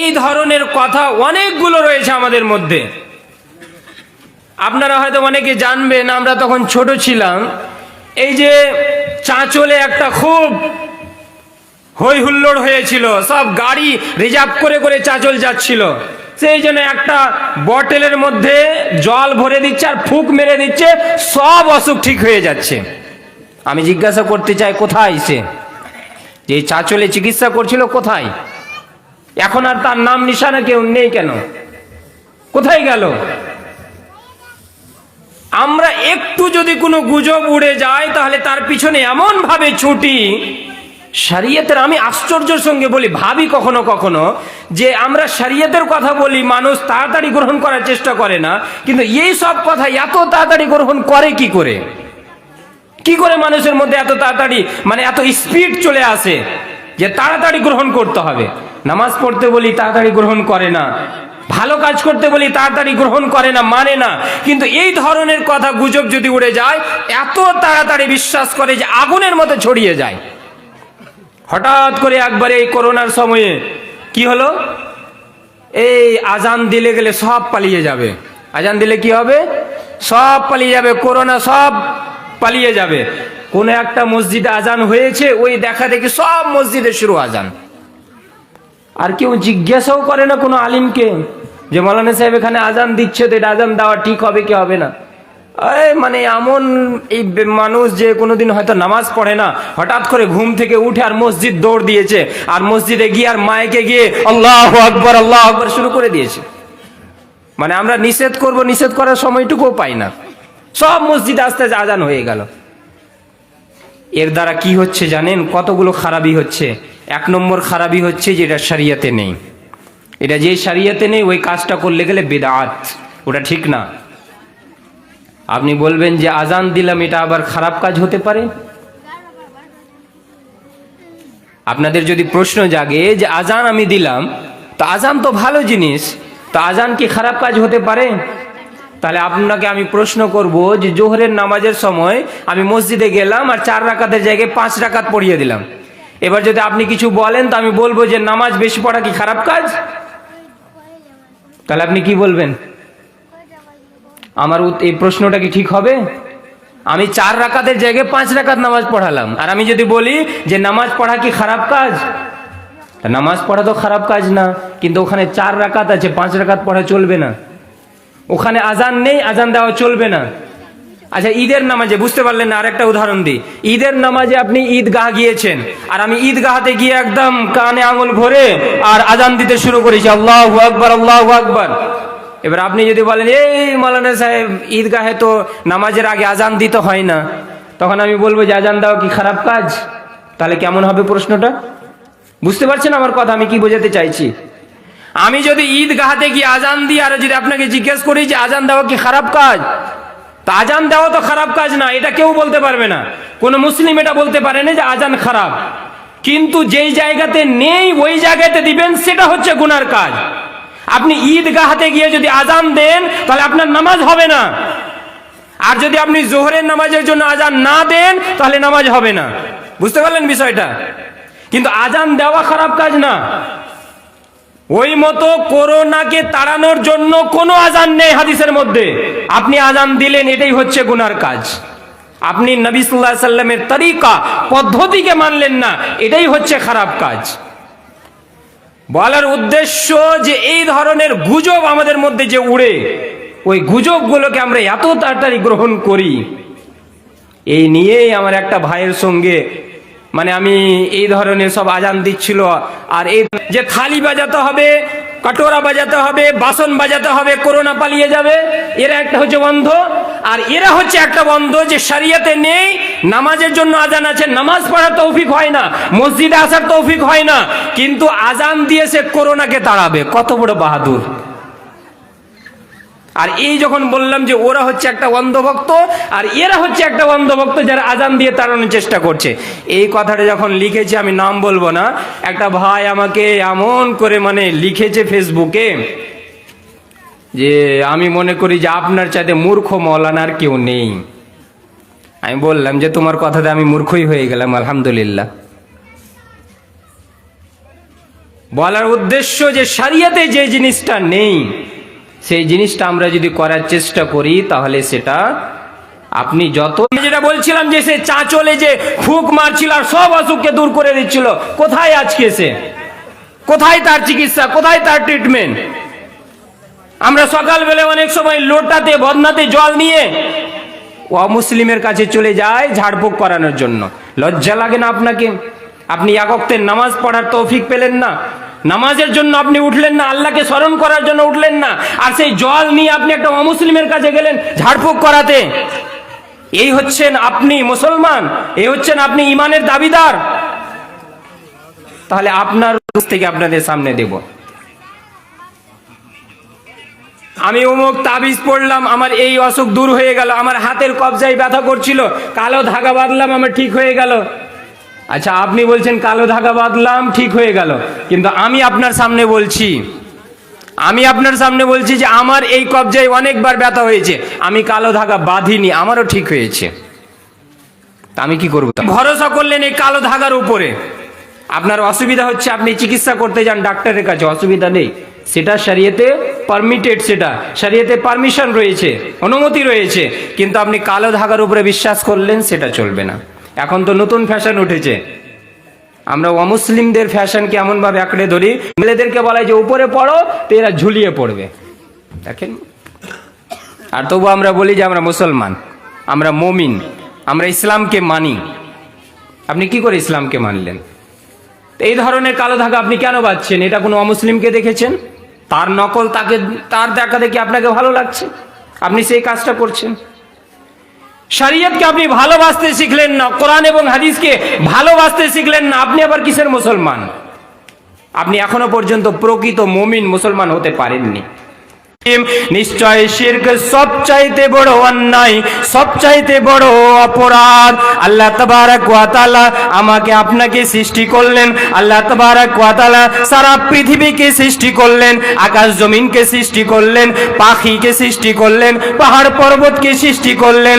এই ধরনের কথা অনেকগুলো রয়েছে আমাদের মধ্যে। আপনারা হয়তো অনেকে জানবেন, আমরা তখন ছোট ছিলাম। এই যে চাঁচলে একটা খুব হই হুল্লোড় হয়েছিল, সব গাড়ি রিজার্ভ করে করে চাঁচল যাচ্ছিল। সেই জন্য একটা বটেলের মধ্যে জল ভরে দিচ্ছে আর ফুক মেরে দিচ্ছে, সব অসুখ ঠিক হয়ে যাচ্ছে। আমি জিজ্ঞাসা করতে চাই, কোথায় সে? যে চাঁচলে চিকিৎসা করছিল, কোথায়? এখন আর তার নাম নিশানা কেউ নেই কেন? কোথায় গেল? আমরা একটু যদি কোনো গুজব উড়ে যায়, তাহলে তার পিছনে এমন ভাবে ছুটি। শরীয়তের, আমি আশ্চর্যের সঙ্গে বলি, ভাবি কখনো কখনো যে আমরা শরীয়তের কথা বলি, মানুষ তাড়াতাড়ি গ্রহণ করার চেষ্টা করে না, কিন্তু এই সব কথা এত তাড়াতাড়ি গ্রহণ করে কি করে? কি করে মানুষের মধ্যে এত তাড়াতাড়ি মানে এত স্পিড চলে আসে যে তাড়াতাড়ি গ্রহণ করতে হবে? নামাজ পড়তে বলি তাড়াতাড়ি গ্রহণ করে না। ভালো কাজ করতে বলি তাড়াতাড়ি গ্রহণ করে না মানে না। কিন্তু এই ধরনের কথা গুজব যদি উড়ে যায়, এত তাড়াতাড়ি বিশ্বাস করে যে আগুনের মতো ছড়িয়ে যায়। হঠাৎ করে একবারে এই করোনার সময়ে কি হলো? এই আজান দিলে গেলে সব পালিয়ে যাবে। আজান দিলে কি হবে? সব পালিয়ে যাবে, করোনা সব পালিয়ে যাবে। কোন একটা মসজিদে আজান হয়েছে, ওই দেখা দেখি সব মসজিদে শুরু আজান। আর কেউ জিজ্ঞাসাও করে না কোনো আলিমকে যে মৌলানা সাহেব এখানে আজান দিচ্ছে তো এটা আজান দেওয়া ঠিক হবে কি হবে না। মানে এমন এই মানুষ যে কোনোদিন হয়তো নামাজ পড়ে না, হঠাৎ করে ঘুম থেকে উঠে আর মসজিদ দৌড় দিয়েছে, আর মসজিদে গিয়ে আর মায়েকে গিয়ে আল্লাহ আকবর আল্লাহ আকবর শুরু করে দিয়েছে। মানে আমরা নিষেধ করব, নিষেধ করার সময়টুকুও পাই না। সব মসজিদ আস্তে আস্তে আজান হয়ে গেল। এর দ্বারা কি হচ্ছে জানেন? কতগুলো খারাপই হচ্ছে। এক নম্বর খারাপই হচ্ছে যে এটা সারিয়াতে নেই। এটা যে সারিয়াতে নেই, ওই কাজটা করলে গেলে বেদাত। ওটা ঠিক না। আপনি বলবেন যে আজান দিলাম, এটা আবার খারাপ কাজ হতে পারে? আপনাদের যদি প্রশ্ন জাগে যে আজান আমি দিলাম, তো আজান তো ভালো জিনিস, তো আজান কি খারাপ কাজ হতে পারে? তাহলে আপনাকে আমি প্রশ্ন করব যে জোহরের নামাজের সময় আমি মসজিদে গেলাম আর চার রাকাতের জায়গায় পাঁচ রাকাত পড়িয়ে দিলাম। এবার যদি আপনি কিছু বলেন, তো আমি বলব যে নামাজ বেশি পড়া কি খারাপ কাজ? তাহলে আপনি কি বলবেন? আমার এই প্রশ্নটা কি ঠিক হবে? আমি চার রাকাতের জায়গায় পাঁচ রাকাত নামাজ পড়ালাম। আর আমি যদি বলি যে নামাজ পড়া কি খারাপ কাজ? নামাজ পড়া তো খারাপ কাজ না, কিন্তু ওখানে চার রাকাত আছে, পাঁচ রাকাত পড়া চলবে না। ওখানে আজান নেই, আজান দেওয়া চলবে না। আচ্ছা ঈদের নামাজে বুঝতে পারলেন না, আরেকটা উদাহরণ দিই। ঈদের নামাজে আপনি ঈদগাহ গিয়েছেন, আর আমি ঈদগাহাতে গিয়ে একদম কানে আঙুল ভরে আর আজান দিতে শুরু করেছি, আল্লাহ আকবর আল্লাহ আকবর। এবার আপনি যদি বলেন, এই মৌলানা সাহেব, ঈদগাহে তো নামাজের আগে আজান দিতে হয় না। তখন আমি বলব, যে আজান দেওয়া কি খারাপ কাজ? তাহলে কেমন হবে প্রশ্নটা? বুঝতে পারছেন আমার কথা? আমি কি বোঝাতে চাইছি? আমি যদি ঈদগাহাতে গিয়ে আজান দিই, আর যদি আপনাকে জিজ্ঞেস করি যে আজান দেওয়া কি খারাপ কাজ? তা আজান দেওয়া তো খারাপ কাজ না, এটা কেউ বলতে পারবে না। কোন মুসলিম এটা বলতে পারে না যে আজান খারাপ। কিন্তু যেই জায়গাতে নেই, ওই জায়গাতে দিবেন, সেটা হচ্ছে গুনার কাজ। আপনি ঈদ ঈদগাহাতে গিয়ে যদি আজান দেন, তাহলে আপনার নামাজ হবে না। আর যদি আপনি জোহরের নামাজের জন্য আজান না দেন, তাহলে নামাজ হবে না। বুঝতে পারলেন বিষয়টা? কিন্তু আজান দেওয়া খারাপ কাজ না। ওই মতো করোনাকে তাড়ানোর জন্য কোনো আজান নেই হাদিসের মধ্যে। আপনি আজান দিলেন, এটাই হচ্ছে গুনার কাজ। আপনি নবী সাল্লাহ সাল্লামের তরিকা, পদ্ধতিকে মানলেন না, এটাই হচ্ছে খারাপ কাজ। বলার উদ্দেশ্য যে এই ধরনের গুজব আমাদের মধ্যে যে উড়ে, ওই গুজবগুলোকে আমরা এত তাড়াতাড়ি গ্রহণ করি, এই নিয়েই আমার একটা ভাইয়ের সঙ্গে মানে আমি এই ধরনের সব আজান দিচ্ছিল। আর এই যে থালি বাজাতে হবে, কটোরা বাজাতে হবে, বাসন বাজাতে হবে, করোনা পালিয়ে যাবে, এরা একটা হচ্ছে বন্ধ। আর এরা হচ্ছে একটা বন্ধ যে সারিয়াতে নেই, নামাজের জন্য আজান আছে, নামাজ পড়ার তৌফিক হয় না, মসজিদে আসার তৌফিক হয় না, কিন্তু আজান দিয়ে সে করোনাকে তাড়াবে। কত বড় বাহাদুর। আর এই যখন বললাম যে ওরা হচ্ছে একটা অন্ধভক্ত, আর এরা হচ্ছে একটা অন্ধভক্ত যারা আজান দিয়ে তাড়ানোর চেষ্টা করছে। এই কথাটা যখন লিখেছি, আমি নাম বলব না, একটা ভাই আমাকে এমন করে মানে লিখেছে ফেসবুকে যে আমি মনে করি যে আপনার চাইতে মূর্খ মৌলানার কেউ নেই। আমি বললাম যে তোমার কথাতে আমি মূর্খই হয়ে গেলাম, আলহামদুলিল্লাহ। বলার উদ্দেশ্য যে সারিয়াতে যে জিনিসটা নেই সেই জিনিসটা আমরা যদি করার চেষ্টা করি, তাহলে সেটা আপনি যত যেটা বলছিলাম যে সে চাঁচলে যে ফুক মারছিল আর সব অসুখকে দূর করে দিচ্ছিল, কোথায় আজকে সে? কোথায় তার চিকিৎসা? কোথায় তার ট্রিটমেন্ট আমরা সকালবেলা অনেক সময় লোটাতে, বদনাতে জল নিয়ে অমুসলিমের কাছে চলে যায় ঝাড়ফুঁক করানোর জন্য। লজ্জা লাগে না আপনাকে? আপনি একক্তের নামাজ পড়ার তৌফিক পেলেন না? নামাজের জন্য আপনি উঠলেন না, আল্লাহকে স্মরণ করার জন্য উঠলেন না, আর সেই জল নিয়ে আপনি একটা অমুসলিমের কাছে গেলেন ঝাড়ফুঁক করাতে। এই হচ্ছেন আপনি মুসলমান, এই হচ্ছেন আপনি ইমানের দাবিদার। তাহলে আপনার থেকে আপনাদের সামনে দেব। আমি অমুক তাবিজ পড়লাম, আমার এই অসুখ দূর হয়ে গেল, আমার হাতের কবজায় ব্যথা করছিল, কালো ধাগা বাঁধলাম, আমার ঠিক হয়ে গেল। আচ্ছা আপনি বলছেন কালো ধাগা বাঁধলাম, ঠিক হয়ে গেল। কিন্তু আমি আপনার সামনে বলছি, আমি আপনার সামনে বলছি যে আমার এই কবজায় অনেকবার ব্যথা হয়েছে। আমি কালো ধাগা বাঁধিনি, আমারও ঠিক হয়েছে। আমি কি করব? ভরসা করলেন এই কালো ধাগার উপরে। আপনার অসুবিধা হচ্ছে, আপনি চিকিৎসা করতে যান ডাক্তারের কাছে, অসুবিধা নেই। সেটা সারিয়েতে পারমিটেড সেটা সারিয়েতে পারমিশন রয়েছে, অনুমতি রয়েছে। কিন্তু আপনি কালো ধাগার উপরে বিশ্বাস করলেন, সেটা চলবে না। এখন তো নতুন ফ্যাশন উঠেছে। আমরা অমুসলিমদের ফ্যাশনকে এমনভাবে আঁকড়ে ধরি মেয়েদেরকে বলা যে উপরে পড়ো, তো এরা ঝুলিয়ে পড়বে। দেখেন? আর তবু আমরা বলি যে আমরা মুসলমান, আমরা মমিন, আমরা ইসলামকে মানি। আপনি কি করে ইসলামকে মানলেন? এই ধরনের কালো ধাগা আপনি কেন বাঁচছেন এটা কোনো অমুসলিমকে দেখেছেন? তার নকল তাকে, তার দেখা দেখি আপনাকে ভালো লাগছে? আপনি সেই কাজটা করছেন? শরীয়তকে আপনি ভালোবাসতে শিখলেন না, কোরআন এবং হাদিসকে ভালোবাসতে শিখলেন না, আপনি আবার কিসের মুসলমান? আপনি এখনও পর্যন্ত প্রকৃত মমিন মুসলমান হতে পারেননি। নিশ্চয় শির্ক সবচাইতে বড় অন্যায়, সবচাইতে বড় অপরাধ। আল্লাহ তাবারাক ওয়া তাআলা আমাকে আপনাকে সৃষ্টি করলেন। আল্লাহ তাবারাক ওয়া তাআলা সারা পৃথিবীকে সৃষ্টি করলেন, আকাশ জমিনকে সৃষ্টি করলেন, পাখিকে সৃষ্টি করলেন, পাহাড় পর্বতকে সৃষ্টি করলেন,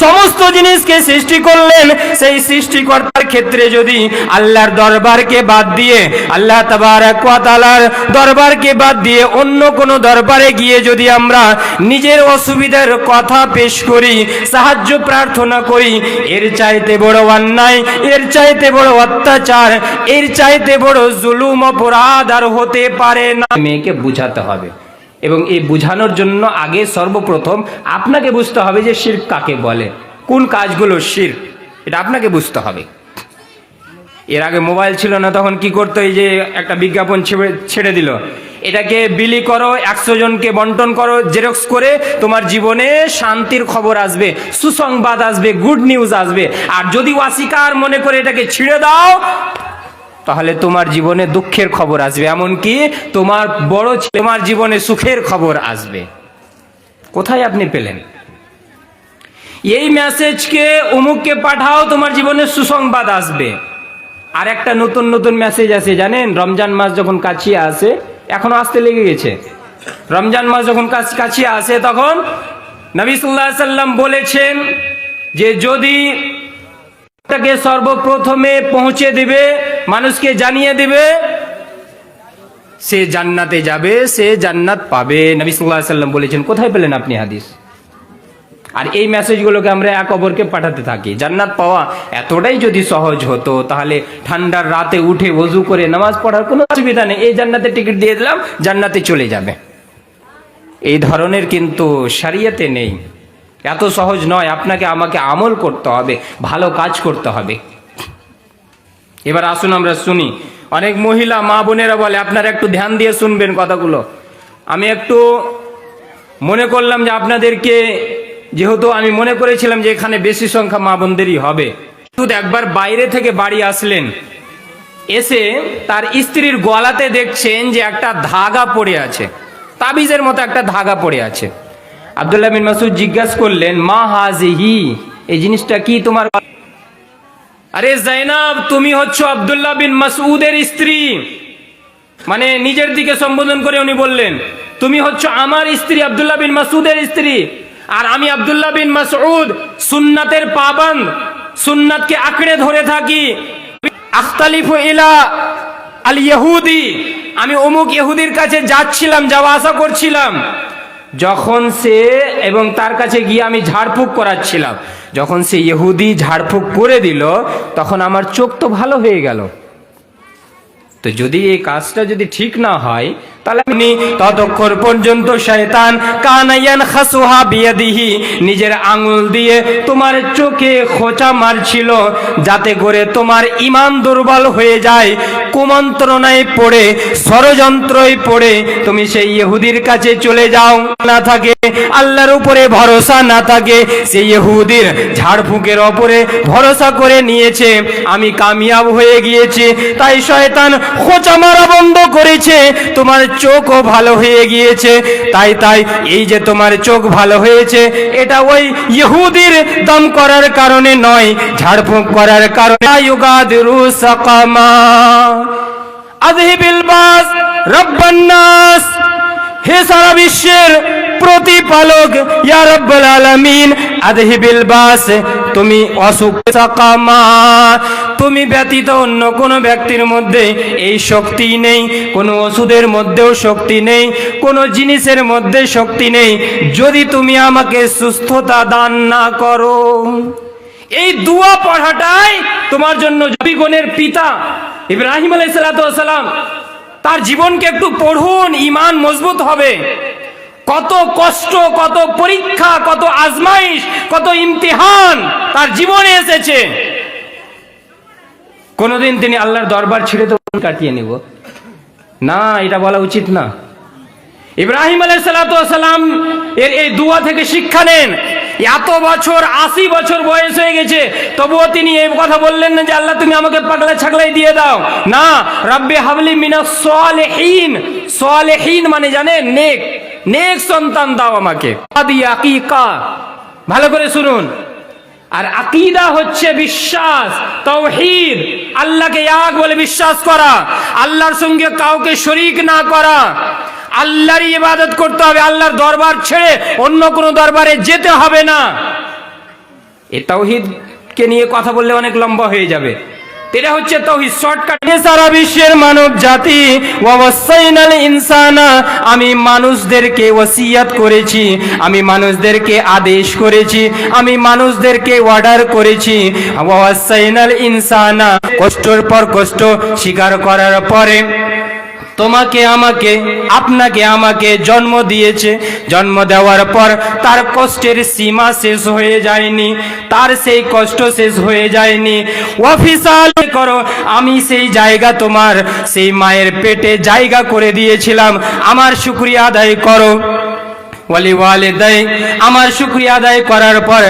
সমস্ত জিনিসকে সৃষ্টি করলেন। সেই সৃষ্টিকর্তার ক্ষেত্রে যদি আল্লাহর দরবারকে বাদ দিয়ে, আল্লাহ তাবারাক ওয়া তাআলার দরবারকে বাদ দিয়ে অন্য কোনো দরবারে গিয়ে যদি আমরা নিজের অসুবিধার কথা পেশ করি, সাহায্য প্রার্থনা করি, এর চাইতে বড় অন্যায়, এর চাইতে বড় অত্যাচার, এর চাইতে বড় জুলুম, অপরাধ আর হতে পারে না। মেয়েকে বুঝাতে হবে এবং এই বুঝানোর জন্য আগে সর্বপ্রথম আপনাকে বুঝতে হবে যে শির কাকে বলে, কোন কাজগুলো শির এটা আপনাকে বুঝতে হবে। এর আগে মোবাইল ছিল না, তখন কি করতো, এই যে একটা বিজ্ঞাপন ছেড়ে- দিল। এটাকে বিলি করো, একশো জনকে বন্টন করো, জেরক্স করে তোমার জীবনে শান্তির খবর আসবে, সুসংবাদ আসবে, গুড নিউজ আসবে। আর যদি ওয়াসিকার মনে করে এটাকে ছিঁড়ে দাও, তাহলে তোমার জীবনে দুঃখের খবর আসবে। এমনকি তোমার বড় তোমার জীবনে সুখের খবর আসবে। কোথায় আপনি পেলেন? এই মেসেজকে অমুককে পাঠাও, তোমার জীবনে সুসংবাদ আসবে। আর একটা নতুন নতুন মেসেজ আছে জানেন? রমজান মাস যখন কাছিয়ে আসে এখনও আসতে লেগে গেছে। রমজান মাস যখন কাছে আসে তখন নবী সাল্লাহ সাল্লাম বলেছেন যে যদি তাকে সর্বপ্রথমে পৌঁছে দিবে, মানুষকে জানিয়ে দিবে, সে জান্নাতে যাবে, সে জান্নাত পাবে। নবী সাল্লাহ সাল্লাম বলেছেন, কোথায় পেলেন আপনি হাদিস? আর এই মেসেজগুলোকে আমরা এক অপরকে পাঠাতে থাকি। জান্নাত পাওয়া এতটাই যদি সহজ হতো, তাহলে ঠান্ডার রাতে উঠে ওযু করে নামাজ পড়ার কোনো অসুবিধা নেই। এই জান্নাতে টিকিট দিয়ে দিলাম, জান্নাতে চলে যাবে। এই ধরনের কিন্তু সারিয়াতে নেই। এত সহজ নয়, আপনাকে আমাকে আমল করতে হবে, ভালো কাজ করতে হবে। এবার আসুন আমরা শুনি। অনেক মহিলা মা বোনেরা বলে, আপনারা একটু ধ্যান দিয়ে শুনবেন কথাগুলো। আমি একটু মনে করলাম যে আপনাদেরকে যেহেতু আমি মনে করেছিলাম যে এখানে বেশি সংখ্যা মা বোনদেরই হবে। একবার বাইরে থেকে বাড়ি আসলেন। এসে তার স্ত্রীর গলাতে দেখছেন যে একটা ধাগা পড়ে আছে। তাবিজের মতো একটা ধাগা পড়ে আছে। আব্দুল্লাহ বিন মাসুদ জিজ্ঞাসা করলেন, মা হাজিহি? এই জিনিসটা কি তোমার আরে জাইনাব, তুমি হচ্ছ আব্দুল্লাহ বিন মাসউদের স্ত্রী। মানে নিজের দিকে সম্বোধন করে উনি বললেন, তুমি হচ্ছ আমার স্ত্রী, আব্দুল্লাহ বিন মাসুদের স্ত্রী। আর আমি আব্দুল্লাহ বিন মাসউদ, সুন্নাতের পাবন্দ, সুন্নাতকে আঁকড়ে ধরে থাকি। আখতালিফু ইলা আল ইহুদি, আমি অমুক ইহুদির কাছে যাচ্ছিলাম, যাওয়া আসা করছিলাম। যখন সে এবং তার কাছে গিয়ে আমি ঝাড়ফুঁক করাচ্ছিলাম, যখন সে ইহুদি ঝাড়ফুঁক করে দিল, তখন আমার চোখ তো ভালো হয়ে গেল। তো যদি এই কাজটা যদি ঠিক না হয় ততক্ষণ পর্যন্ত শয়তান কানাইয়ান খাসুহা বিয়াদিহি, নিজের আঙুল দিয়ে তোমার চোখে খোঁচা মারছিল, যাতে করে তোমার ইমান দুর্বল হয়ে যায়, কুমন্ত্রণায় পড়ে ষড়যন্ত্রই পড়ে, তুমি সেই ইহুদির কাছে চলে যাও, না থাকে, আল্লাহর উপরে ভরসা না থাকে, সেই ইহুদির ঝাড়ফুঁকের ওপরে ভরসা করে নিয়েছে, আমি কামিয়াব হয়ে গিয়েছি, তাই শয়তান খোঁচা মারা বন্ধ করেছে, তোমার চোখও ভালো হয়ে গিয়েছে। তাই তাই, এই যে তোমার চোখ ভালো হয়েছে, এটা ওই ইহুদির দম করার কারণে নয়, ঝাড়ফুঁক করার কারণে। আজহিবিল বাস, রব্বান নাস। হে সারা বিশ্বের প্রতিপালক, ইয়া রব্বুল আলামিন। আদহিবিল বাস, তুমি অসুখ সাকামা তুমি ব্যতীত অন্য কোনো ব্যক্তির মধ্যে এই শক্তি নেই, কোনো ওষুধের মধ্যেও শক্তি নেই, কোনো জিনিসের মধ্যে শক্তি নেই। যদি তুমি আমাকে সুস্থতা দান না করো, এই দুয়া পড়াটাই তোমার জন্য জবিগণের পিতা ইব্রাহিম আলাইসালাম তার জীবনকে একটু পড়ুন ইমান মজবুত হবে। কত কষ্ট, কত পরীক্ষা, কত আজমাইশ, কত ইমতিহান তার জীবনে এসেছে। কোনোদিন তিনি আল্লাহর দরবার ছেড়ে তো কাটিয়ে নিব। না, এটা বলা উচিত না। ইব্রাহিম আলাইসালাম এর এই দুয়া থেকে শিক্ষা নেন। এত বছর, আশি বছর বয়স হয়ে গেছে, তবুও তিনি এই কথা বললেন না যে, আল্লাহ, তুমি আমাকে পাগলা ছাগলাই দিয়ে দাও। না, রাব্বে হাবলি মিনা সোয়ালেহীন সোয়ালেহীন মানে জানেন, নেক। নেক সন্তান দাও আমাকে। ভালো করে শুনুন। আর আকিদা হচ্ছে বিশ্বাস তৌহিদ আল্লাহকে এক বলে বিশ্বাস করা। আল্লাহর সঙ্গে কাউকে শরিক না করা। আল্লাহরই ইবাদত করতে হবে, আল্লাহর দরবার ছেড়ে অন্য কোনো দরবারে যেতে হবে না। এ তাওহিদকে নিয়ে কথা বললে অনেক লম্বা হয়ে যাবে। এটা হচ্ছে তৌহিদ শর্টকাট। সারা বিশ্বের মানব জাতি ওয়াসাইনাল ইনসানা, আমি মানুষদেরকে ওসিয়াত করেছি, আমি মানুষদেরকে আদেশ করেছি, আমি মানুষদেরকে অর্ডার করেছি। ওয়াসাইনাল ইনসানা, কষ্টর পর কষ্ট স্বীকার করার পরে তোমাকে, আমাকে, আপনাকে, আমাকে জন্ম দিয়েছে। জন্ম দেওয়ার পর তার কষ্টের সীমা শেষ হয়ে যায়নি। তার সেই কষ্ট শেষ হয়ে যায়নি। অফিসাল করো, আমি সেই জায়গা তোমার, সেই মায়ের পেটে জায়গা করে দিয়েছিলাম। আমার শুক্রিয়া আদায় করো। ওয়ালি ওয়ালে দেয় আমার শুক্রিয়া আদায় করার পর